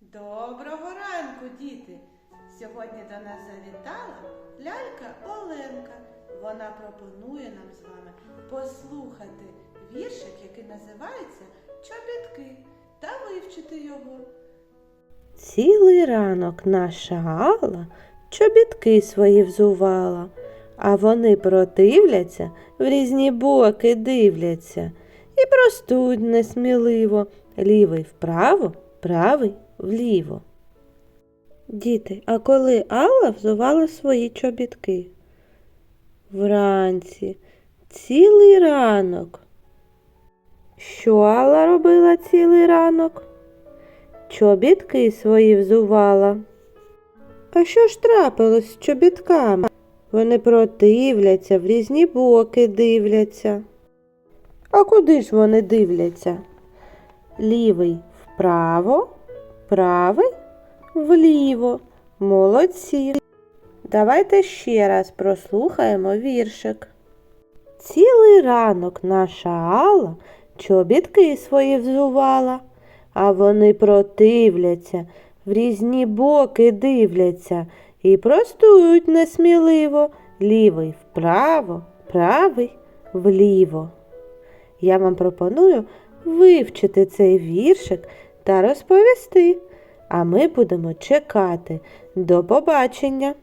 Доброго ранку, діти! Сьогодні до нас завітала лялька Оленка. Вона пропонує нам з вами послухати віршик, який називається Чобітки, та вивчити його. Цілий ранок наша Алла чобітки свої взувала, а вони противляться, в різні боки дивляться і простуть несміливо, лівий вправо, правий вліво. Діти, а коли Алла взувала свої чобітки? Вранці, цілий ранок. Що Алла робила цілий ранок? чобітки свої взувала. А що ж трапилось з чобітками? Вони противляться, в різні боки дивляться. А куди ж вони дивляться? Лівий вправо, правий вліво. Молодці. Давайте ще раз прослухаємо віршик. Цілий ранок наша Алла чобітки свої взувала, а вони противляться, в різні боки дивляться і простують несміливо, лівий вправо, правий вліво. Я вам пропоную вивчити цей віршик та розповісти, а ми будемо чекати. До побачення!